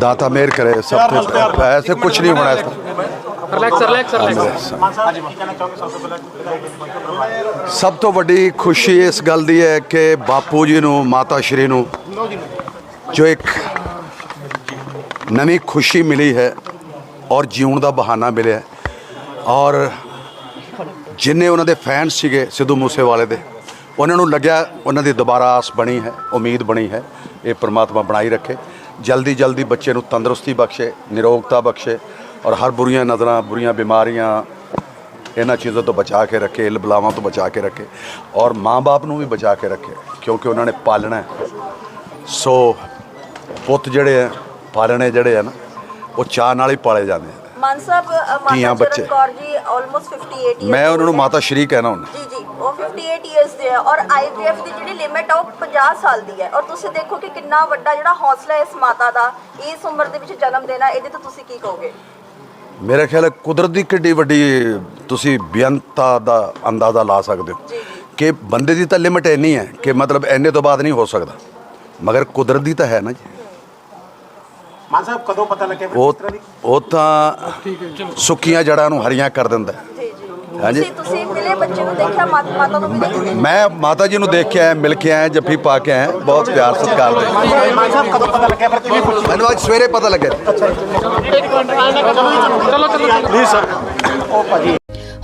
ਦਾਤਾ ਮਿਹਰ ਕਰੇ ਸਭ ਕੁਝ ਐਸੇ ਕੁਝ ਨਹੀਂ ਹੋਣਾ ਇਸ ਰਿਲੈਕਸ ਰਿਲੈਕਸ ਰਿਲੈਕਸ ਸਭ ਤੋਂ ਵੱਡੀ ਖੁਸ਼ੀ ਇਸ ਗੱਲ ਦੀ ਹੈ ਕਿ ਬਾਪੂ ਜੀ ਨੂੰ ਮਾਤਾ ਸ਼੍ਰੀ ਨੂੰ ਜੋ ਇੱਕ ਨਵੀਂ ਖੁਸ਼ੀ ਮਿਲੀ ਹੈ ਔਰ ਜਿਉਣ ਦਾ ਬਹਾਨਾ ਮਿਲਿਆ ਔਰ ਜਿੰਨੇ ਉਹਨਾਂ ਦੇ ਫੈਨਸ ਸੀਗੇ ਸਿੱਧੂ ਮੂਸੇਵਾਲੇ ਦੇ ਉਹਨਾਂ ਨੂੰ ਲੱਗਿਆ ਉਹਨਾਂ ਦੀ ਦੁਬਾਰਾ ਆਸ ਬਣੀ ਹੈ ਉਮੀਦ ਬਣੀ ਹੈ ਇਹ ਪਰਮਾਤਮਾ ਬਣਾਈ ਰੱਖੇ। ਜਲਦੀ ਜਲਦੀ ਬੱਚੇ ਨੂੰ ਤੰਦਰੁਸਤੀ ਬਖਸ਼ੇ ਨਿਰੋਗਤਾ ਬਖਸ਼ੇ ਔਰ ਹਰ ਬੁਰੀਆਂ ਨਜ਼ਰਾਂ ਬੁਰੀਆਂ ਬਿਮਾਰੀਆਂ ਇਹਨਾਂ ਚੀਜ਼ਾਂ ਤੋਂ ਬਚਾ ਕੇ ਰੱਖੇ ਇਲ ਬਲਾਵਾਂ ਤੋਂ ਬਚਾ ਕੇ ਰੱਖੇ ਔਰ ਮਾਂ-ਬਾਪ ਨੂੰ ਵੀ ਬਚਾ ਕੇ ਰੱਖੇ ਕਿਉਂਕਿ ਉਹਨਾਂ ਨੇ ਪਾਲਣਾ। ਸੋ ਪੁੱਤ ਜਿਹੜੇ ਆ ਪਾਲਣੇ ਜਿਹੜੇ ਆ ਨਾ ਉਹ ਚਾਹ ਨਾਲ ਹੀ ਪਾਲੇ ਜਾਂਦੇ ਆ ਮਾਨ ਸਾਹਿਬ ਮਾਤਾ। ਚਰਨ ਕੌਰ ਜੀ ਆਲਮੋਸਟ 58 ਇਅਰਸ ਮੈਂ ਉਹਨਾਂ ਨੂੰ ਮਾਤਾ ਸ਼੍ਰੀ ਕਹਿਣਾ ਹੁੰਦਾ ਜੀ ਜੀ ਉਹ 58 ਇਅਰਸ ਦੇ ਹੈ ਔਰ ਆਈਵੀਐਫ ਦੀ ਜਿਹੜੀ ਲਿਮਿਟ ਆ ਉਹ 50 ਸਾਲ ਦੀ ਹੈ। ਔਰ ਤੁਸੀਂ ਦੇਖੋ ਕਿ ਕਿੰਨਾ ਵੱਡਾ ਜਿਹੜਾ ਹੌਸਲਾ ਹੈ ਇਸ ਮਾਤਾ ਦਾ ਇਸ ਉਮਰ ਦੇ ਵਿੱਚ ਜਨਮ ਦੇਣਾ ਇਹਦੇ ਤੋਂ ਤੁਸੀਂ ਕੀ ਕਹੋਗੇ? ਮੇਰੇ ਖਿਆਲ ਹੈ ਕੁਦਰਤ ਦੀ ਕਿੱਡੀ ਵੱਡੀ ਤੁਸੀਂ ਬੇਅੰਤਾ ਦਾ ਅੰਦਾਜ਼ਾ ਲਾ ਸਕਦੇ ਹੋ। ਕਿ ਬੰਦੇ ਦੀ ਤਾਂ ਲਿਮਿਟ ਇੰਨੀ ਹੈ ਕਿ ਮਤਲਬ ਇੰਨੇ ਤੋਂ ਬਾਅਦ ਨਹੀਂ ਹੋ ਸਕਦਾ। ਮਗਰ ਕੁਦਰਤ ਦੀ ਤਾਂ ਹੈ ਨਾ ਜੀ। ਮਾਨ ਸਾਹਿਬ ਕਦੋਂ ਪਤਾ ਲੱਗਿਆ ਉਹ ਤਾਂ ਸੁੱਕੀਆਂ ਜੜਾਂ ਨੂੰ ਹਰੀਆਂ ਕਰ ਦਿੰਦਾ ਹੈ। ਹਾਂਜੀ। ਤੁਸੀਂ ਤੁਸੀਂ ਮਿਲੇ ਬੱਚੇ ਨੂੰ ਦੇਖਿਆ ਮਾ- ਮਾਤਾ ਨੂੰ ਮਿਲੇ ਮੈਂ ਮਾਤਾ ਜੀ ਨੂੰ ਦੇਖ ਕੇ ਆਇਆ ਮਿਲ ਕੇ ਆਇਆ ਜੱਫੀ ਪਾ ਕੇ ਆਇਆ ਬਹੁਤ ਪਿਆਰ ਸਤਿਕਾਰ ਦੇ। ਮਾਨ ਸਾਹਿਬ ਕਦੋਂ ਪਤਾ ਲੱਗਿਆ। ਫਿਰ ਕਿਵੇਂ ਪੁੱਛ ਮੈਨੂੰ ਅੱਜ ਸਵੇਰੇ ਪਤਾ ਲੱਗਿਆ ਚਲੋ ਚਲੋ। ਪਲੀਜ਼ ਸਰ ਉਹ ਭਾਜੀ